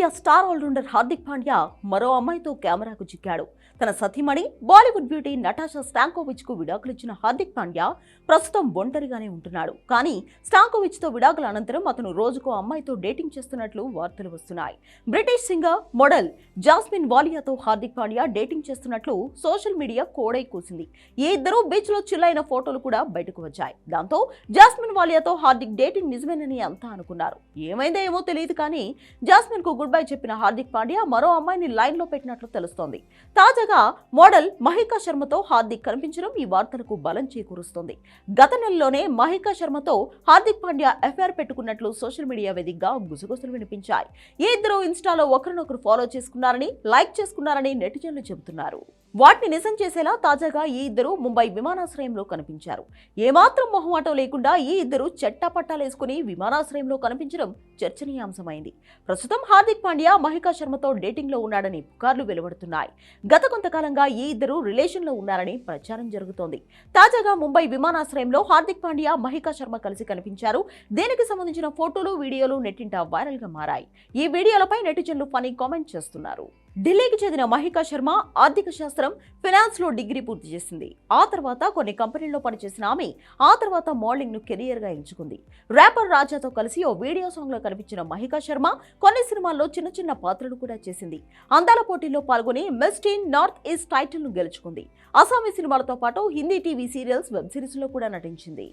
India star allrounder Hardik Pandya మరో అమ్మాయితో కెమెరాకు చిక్కాడు. తన సతీమణి బాలీవుడ్ బ్యూటీ నటాషా స్టాంకోవిచ్కు విడాకులిచ్చిన హార్దిక్ పాండ్యా ప్రస్తుతం ఒంటరిగానే ఉంటున్నాడు. కానీ స్టాంకోవిచ్తో విడాకుల అనంతరం అతను రోజుకో అమ్మాయితో డేటింగ్ చేస్తున్నట్లు వార్తలు వస్తున్నాయి. బ్రిటిష్ సింగర్ మోడల్ జాస్మిన్ వాలియాతో హార్దిక్ పాండ్యా డేటింగ్ చేస్తున్నట్లు సోషల్ మీడియా కోడై కూసింది. ఈ ఇద్దరు బీచ్లో చిల్లైన ఫోటోలు కూడా బయటకు వచ్చాయి. దాంతో జాస్మిన్ వాలియాతో హార్దిక్ డేటింగ్ నిజమేనని అంతా అనుకున్నారు. ఏమైందో ఏమో తెలియదు కానీ జాస్మిన్కు గుడ్ బై చెప్పిన హార్దిక్ పాండ్యా మరో అమ్మాయిని లైన్లో పెట్టినట్లు తెలుస్తోంది. తాజాగా మోడల్ మహికా శర్మతో హార్దిక్ కనిపించడం ఈ వార్తలకు బలం చేకూరుస్తోంది. గత నెలలోనే మహికా శర్మతో హార్దిక్ పాండ్యా ఎఫ్ఐఆర్ పెట్టుకున్నట్లు సోషల్ మీడియా వేదికగా గుసగుసలు వినిపించాయి. ఈ ఇద్దరు ఇన్స్టాలో ఒకరినొకరు ఫాలో చేసుకున్నారని లైక్ చేసుకున్నారని నెటిజన్లు చెబుతున్నారు. వాటిని నిజం చేసేలా తాజాగా ఈ ఇద్దరు ముంబై విమానాశ్రయంలో కనిపించారు. ఏమాత్రం మొహమాటం లేకుండా ఈ ఇద్దరు చెట్టాపట్టాలేసుకుని విమానాశ్రయంలో కనిపించడం చర్చనీయాంశమైంది. ప్రస్తుతం హార్దిక్ పాండ్యా మహికా శర్మతో డేటింగ్లో ఉన్నాడని పుకార్లు వెలువడుతున్నాయి. గత కొంతకాలంగా ఈ ఇద్దరు రిలేషన్లో ఉన్నారని ప్రచారం జరుగుతోంది. తాజాగా ముంబై విమానాశ్రయంలో హార్దిక్ పాండ్యా మహికా శర్మ కలిసి కనిపించారు. దీనికి సంబంధించిన ఫోటోలు వీడియోలు నెట్టింట వైరల్గా మారాయి. ఈ వీడియోలపై నెటిజన్లు ఫనీ కామెంట్ చేస్తున్నారు. ఢిల్లీకి చెందిన మహికా శర్మ ఆర్థిక శాస్త్రం ఫినాన్స్లో డిగ్రీ పూర్తి చేసింది. ఆ తర్వాత కొన్ని కంపెనీల్లో పనిచేసిన ఆమె ఆ తర్వాత మోడలింగ్ను కెరియర్గా ఎంచుకుంది. ర్యాపర్ రాజాతో కలిసి ఓ వీడియో సాంగ్లో కనిపించిన మహికా శర్మ కొన్ని సినిమాల్లో చిన్న చిన్న పాత్రలు కూడా చేసింది. అందాల పోటీల్లో పాల్గొని మిస్ నార్త్ ఈస్ట్ టైటిల్ను గెలుచుకుంది. అసామీ సినిమాలతో పాటు హిందీ టీవీ సీరియల్స్ వెబ్ సిరీస్లో కూడా నటించింది.